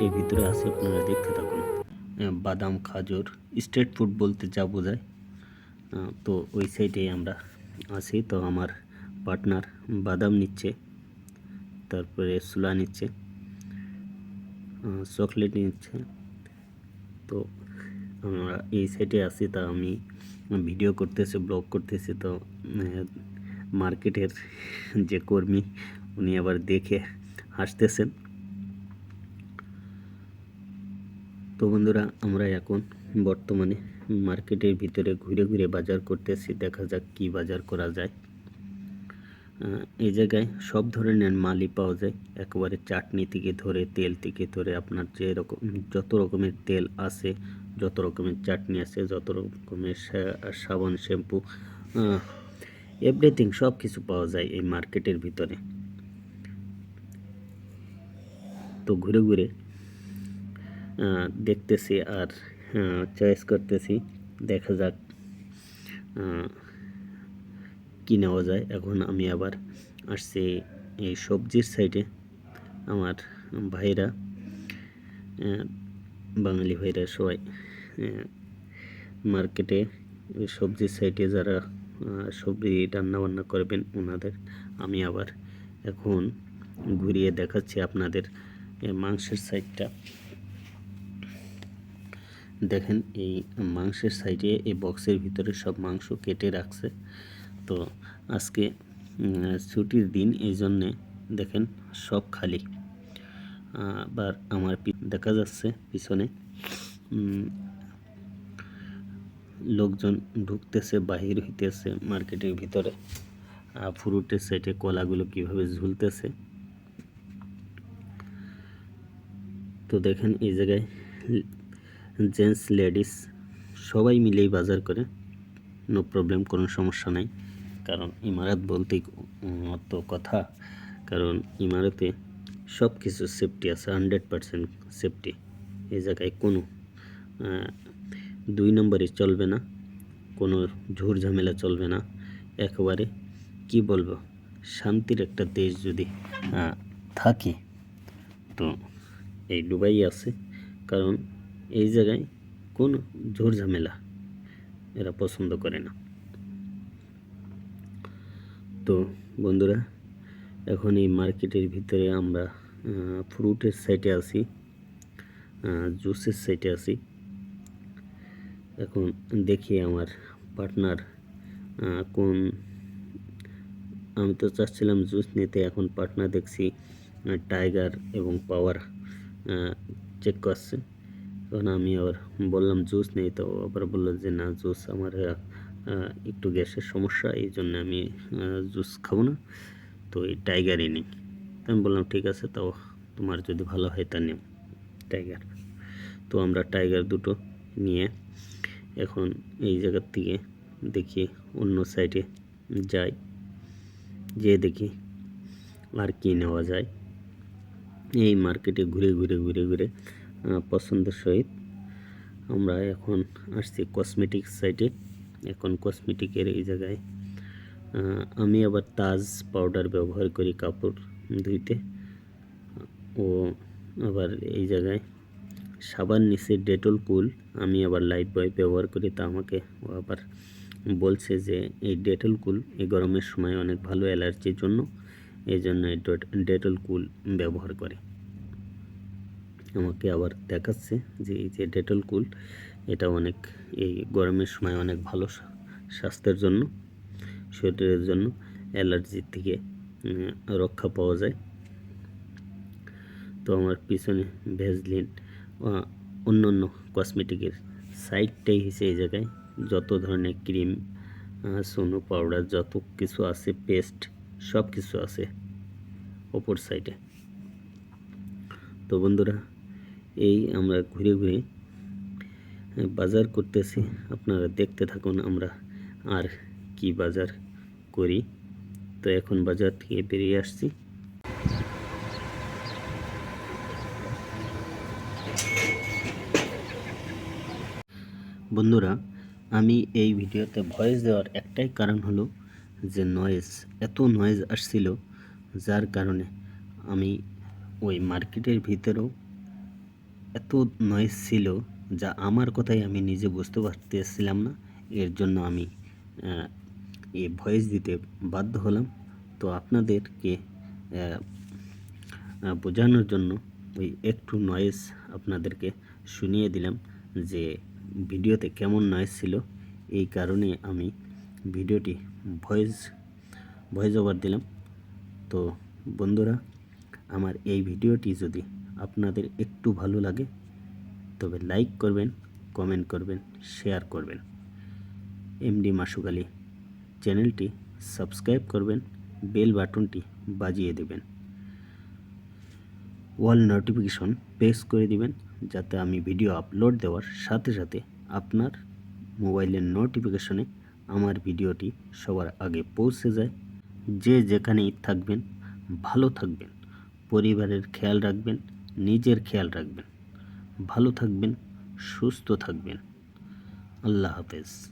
মার্কেটের ভিতরে আছে আপনারা দেখতে থাকুন। বাদাম, খাজুর, স্ট্রিট ফুড বলতে যা বোঝায়। তো ওই সাইডে আমরা আছি তো আমার পার্টনার বাদাম নিচ্ছে, তারপরে সুলা নিচ্ছে চকলেট নিচ্ছে। তো আমরা এই সাইডে আছি তা আমি ভিডিও করতেছি, ব্লগ করতেছি। তো মার্কেটের যে কর্মী, উনি আবার দেখে হাসতেছেন। তো বন্ধুরা, আমরা এখন বর্তমানে মার্কেটের ভিতরে ঘুরে ঘুরে বাজার করতেছি। দেখা যাক কি বাজার করা যায়। এই জায়গায় সব ধরনের মালই পাওয়া যায়। একেবারে চাটনি থেকে ধরে, তেল থেকে ধরে আপনার যে রকম, যত রকমের তেল আছে, যত রকমের চাটনি আছে, যত রকমের সাবান, শ্যাম্পু এভরিথিং সব কিছু পাওয়া যায় এই মার্কেটের ভিতরে। তো ঘুরে ঘুরে দেখতেছি আর চয়েস করতেছি। দেখা যাক কি নেওয়া যায়। এখন আমি আবার আসছি এই সবজির সাইডে আমার ভাইরা বাঙালি ভাইরা সবাই মার্কেটে সবজির সাইডে যারা সবজি রান্না বান্না করবেন ওনাদের, আমি আবার এখন ঘুরিয়ে দেখাচ্ছি আপনাদের মাংসের সাইডটা দেখেন এই মাংসের সাইডে, এই বক্সের ভিতরে সব মাংস কেটে রাখছে। তো আজকে ছুটির দিন, এই জন্যে দেখেন সব খালি। আবার আমার দেখা যাচ্ছে পিছনে লোকজন ঢুকতেছে, বাহির হইতেছে মার্কেটের ভিতরে। ফ্রুটের সাইডে কলাগুলো কীভাবে ঝুলতেছে। তো দেখেন এই জায়গায় জেন্টস লেডিস সবাই মিলেই বাজার করে। নো প্রবলেম কোনো সমস্যা নাই। কারণ ইমারত বলতেই অত কথা। কারণ ইমারতে সব কিছু সেফটি আছে হান্ড্রেড পারসেন্ট সেফটি এই জায়গায় কোনো দুই নম্বরে চলবে না, কোনো ঝুর ঝামেলা চলবে না। একেবারে কি বলব, শান্তির একটা দেশ যদি থাকে, তো এই দুবাই আছে। কারণ এই জায়গায় কোনো ঝোর ঝামেলা এরা পছন্দ করে না। তো বন্ধুরা, এখন এই মার্কেটের ভিতরে আমরা ফ্রুটের সাইডে আছি জুসের সাইডে আছি। এখন দেখি আমার পার্টনার কোন, আমি তো চাচ্ছিলাম জুস নিতে, এখন পার্টনার দেখছি টাইগার এবং পাওয়ার চেক করছে। তখন আমি আবার বললাম, জুস নেই। তো আবার বলল যে, না, জুস আমার একটু গ্যাসের সমস্যা, এই জন্য আমি জুস খাব না। তো এই টাইগারই নেই। আমি বললাম, ঠিক আছে তাও তোমার যদি ভালো হয় তা নেও, টাইগার। তো আমরা টাইগার দুটো নিয়ে এখন এই জায়গার থেকে দেখি, অন্য সাইডে যাই। যেয়ে দেখি আর কি নেওয়া যায়। এই মার্কেটে ঘুরে ঘুরে ঘুরে ঘুরে পছন্দের সহিত। আমরা এখন আসছি কসমেটিক সাইটে এখন কসমেটিকের এই জায়গায়। আমি আবার তাজ পাউডার ব্যবহার করি কাপড় ধুইতে। ও আবার এই জায়গায়। সাবান নিচে ডেটল কুল। আমি আবার লাইট বয় ব্যবহার করি। তা আমাকে ও আবার বলছে যে, এই ডেটল কুল এই গরমের সময় অনেক ভালো অ্যালার্জির জন্য। এই জন্য ডেটল কুল ব্যবহার করে। আমাকে আবার দেখাচ্ছে যে এই যে ডেটল কুল, এটা অনেক, এই গরমের সময় অনেক ভালো স্বাস্থ্যের জন্য, শরীরের জন্য, অ্যালার্জির থেকে রক্ষা পাওয়া যায়। তো আমার পিছনে ভেজলিন অন্য অন্য কসমেটিকের সাইডটাই হিসেবে এই জায়গায়, যত ধরনের ক্রিম সোনো পাউডার, যত কিছু আছে, পেস্ট সব কিছু আছে, ওপর সাইডে। তো বন্ধুরা এই আমরা ঘুরে ঘুরে বাজার করতেছি। আপনারা দেখতে থাকুন আমরা আর কি বাজার করি। তো এখন বাজার থেকে বেরিয়ে আসছি। বন্ধুরা, আমি এই ভিডিওতে ভয়েস দেওয়ার একটাই কারণ হলো যে নয়েজ এত নয়েজ আসছিল, যার কারণে আমি ওই মার্কেটের ভিতরেও এত নয়েজ ছিল যা আমার কথাই আমি নিজে বুঝতে পারতেছিলাম না। এর জন্য আমি এই ভয়েস দিতে বাধ্য হলাম। তো আপনাদেরকে বোঝানোর জন্য ওই একটু নয়েজ আপনাদেরকে শুনিয়ে দিলাম যে ভিডিওতে কেমন নয়েজ ছিল। এই কারণে আমি ভিডিওটি ভয়েস ভয়েস ওভার দিলাম। তো বন্ধুরা, আমার এই ভিডিওটি যদি আপনাদের একটু ভালো লাগে, তবে লাইক করবেন কমেন্ট করবেন শেয়ার করবেন। এমডি মাসুক আলী চ্যানেলটি সাবস্ক্রাইব করবেন বেল বাটনটি বাজিয়ে দেবেন। ওয়াল নোটিফিকেশন প্রেস করে দিবেন, যাতে আমি ভিডিও আপলোড দেওয়ার সাথে সাথে আপনার মোবাইলের নোটিফিকেশনে আমার ভিডিওটি সবার আগে পৌঁছে যায়। যে যেখানেই থাকবেন, ভালো থাকবেন, পরিবারের খেয়াল রাখবেন নিজের খেয়াল রাখবেন। ভালো থাকবেন সুস্থ থাকবেন। আল্লাহ হাফেজ।